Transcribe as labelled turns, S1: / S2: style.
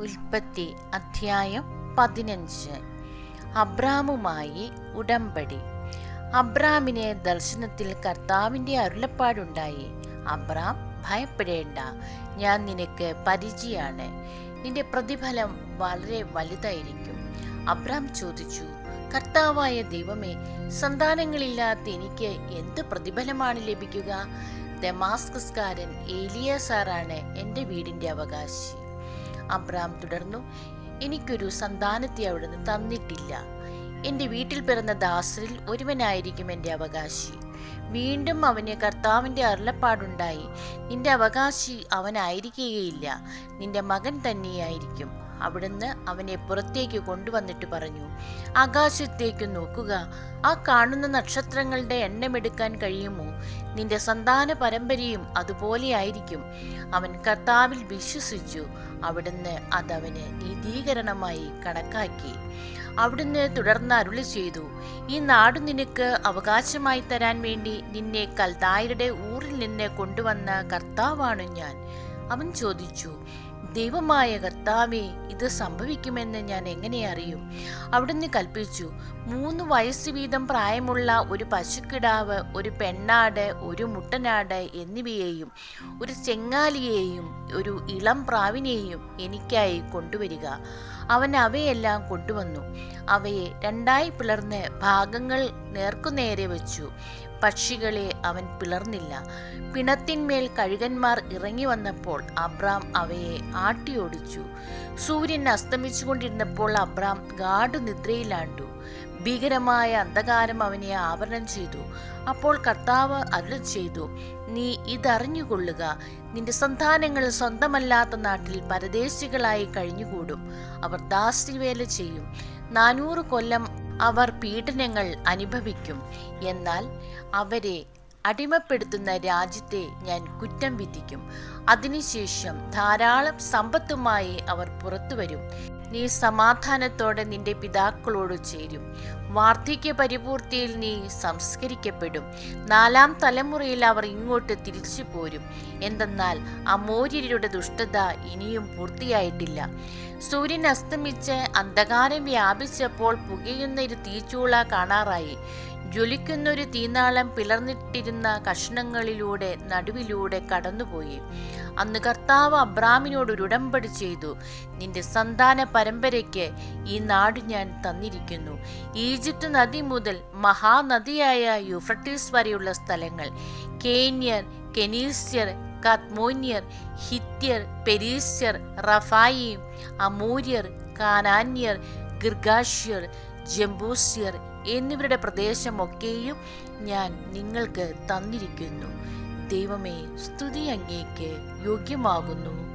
S1: ഉൽപ്പത്തി അധ്യായം പതിനഞ്ച്. അബ്രാമുമായി ഉടമ്പടി. അബ്രാമിനെ ദർശനത്തിൽ കർത്താവിന്റെ അരുളപ്പാടുണ്ടായി. അബ്രാം ഭയപ്പെടേണ്ട ഞാൻ നിനക്ക് പരിചയാണ്. നിന്റെ പ്രതിഫലം വളരെ വലുതായിരിക്കും. അബ്രാം ചോദിച്ചു കർത്താവായ ദൈവമേ സന്താനങ്ങളില്ലാത്ത എനിക്ക് എന്ത് പ്രതിഫലമാണ് ലഭിക്കുക? ദമാസ്കസ്കാരൻ ഏലിയ സാറാണ് എന്റെ വീടിന്റെ അവകാശി. അബ്രാം തുടർന്നു എനിക്കൊരു സന്താനത്തെ അവിടുന്ന് തന്നിട്ടില്ല. എന്റെ വീട്ടിൽ പിറന്ന ദാസരിൽ ഒരുവനായിരിക്കും എന്റെ അവകാശി. വീണ്ടും അവന് കർത്താവിന്റെ അരുളപ്പാടുണ്ടായി. നിന്റെ അവകാശി അവനായിരിക്കുകയില്ല. നിന്റെ മകൻ തന്നെയായിരിക്കും. അവിടുന്ന് അവനെ പുറത്തേക്ക് കൊണ്ടുവന്നിട്ട് പറഞ്ഞു ആകാശത്തേക്ക് നോക്കുക. ആ കാണുന്ന നക്ഷത്രങ്ങളുടെ എണ്ണമെടുക്കാൻ കഴിയുമോ? നിന്റെ സന്താന പരമ്പരയും അതുപോലെയായിരിക്കും അവൻ കർത്താവിൽ വിശ്വസിച്ചു. അവിടുന്ന് അതവന് നീതീകരണമായി കണക്കാക്കി. അവിടുന്ന് തുടർന്ന് അരുളി ചെയ്തു ഈ നാട് നിനക്ക് അവകാശമായി തരാൻ വേണ്ടി നിന്നെ കൽതായരുടെ ഊറിൽ നിന്ന് കൊണ്ടുവന്ന കർത്താവാണ് ഞാൻ. അവൻ ചോദിച്ചു ദൈവമായ കർത്താവേ ഇത് സംഭവിക്കുമെന്ന് ഞാൻ എങ്ങനെ അറിയും? അവിടുന്ന് കൽപ്പിച്ചു മൂന്ന് വയസ്സ് വീതം പ്രായമുള്ള ഒരു പശുക്കിടാവ് ഒരു പെണ്ണാട് ഒരു മുട്ടനാട് എന്നിവയെയും ഒരു ചെങ്ങാലിയെയും ഒരു ഇളം പ്രാവിനെയും എനിക്കായി കൊണ്ടുവരിക. അവൻ അവയെല്ലാം കൊണ്ടുവന്നു. അവയെ രണ്ടായി പിളർന്ന് ഭാഗങ്ങൾ നേർക്കുനേരെ വെച്ചു. പക്ഷികളെ അവൻ പിളർന്നില്ല. പിണത്തിന്മേൽ കഴുകന്മാർ ഇറങ്ങി വന്നപ്പോൾ അബ്രാം അവയെ ആട്ടിയോടിച്ചു. സൂര്യൻ അസ്തമിച്ചു കൊണ്ടിരുന്നപ്പോൾ അബ്രാം ഗാഠനിദ്രയിലാണ്ടു ഭീകരമായ അന്ധകാരം അവനെ ആവരണം ചെയ്തു. അപ്പോൾ കർത്താവ് അരുൾ ചെയ്തു നീ ഇതറിഞ്ഞുകൊള്ളുക. നിന്റെ സന്താനങ്ങൾ സ്വന്തമല്ലാത്ത നാട്ടിൽ പരദേശികളായി കഴിഞ്ഞുകൂടും. അവർ ദാസ്യവേല ചെയ്യും. നാനൂറ് കൊല്ലം അവർ പീഡനങ്ങൾ അനുഭവിക്കും. എന്നാൽ അവരെ അടിമപ്പെടുത്തുന്ന രാജ്യത്തെ ഞാൻ കുറ്റം വിധിക്കും. അതിനുശേഷം ധാരാളം സമ്പത്തുമായി അവർ പുറത്തു വരും നീ സമാധാനത്തോടെ നിന്റെ പിതാക്കളോട് ചേരും. വാർദ്ധക്യ പരിപൂർത്തിയിൽ നീ സംസ്കരിക്കപ്പെടും. നാലാം തലമുറയിൽ അവർ ഇങ്ങോട്ട് തിരിച്ചു പോരും. എന്തെന്നാൽ അമോര്യരുടെ ദുഷ്ടത ഇനിയും പൂർത്തിയായിട്ടില്ല. സൂര്യൻ അസ്തമിച്ച് അന്ധകാരം വ്യാപിച്ചപ്പോൾ പുകയുന്ന ഒരു തീച്ചൂള കാണാറായി. ജ്വലിക്കുന്നൊരു തീനാളം പിളർന്നിട്ടിരുന്ന കഷ്ണങ്ങളിലൂടെ നടുവിലൂടെ കടന്നുപോയി. അന്ന് കർത്താവ് അബ്രാമിനോട് ഒരു ഉടമ്പടി ചെയ്തു. നിന്റെ സന്താന പരമ്പരയ്ക്ക് ഈ നാട് ഞാൻ തന്നിരിക്കുന്നു. ഈജിപ്ത് നദി മുതൽ മഹാനദിയായ യുഫ്രട്ടീസ് വരെയുള്ള സ്ഥലങ്ങൾ. കേന്യർ കെനീസ്യർ കത്മോന്യർ ഹിത്യർ പെരീസ്യർ റഫായിം അമൂര്യർ കാനാന്യർ ഗിർഗാഷ്യർ ജംബൂസ്യർ എന്നിവരുടെ പ്രദേശമൊക്കെയും ഞാൻ നിങ്ങൾക്ക് തന്നിരിക്കുന്നു. ദൈവമേ സ്തുതി അങ്ങേക്ക് യോഗ്യമാകുന്നു.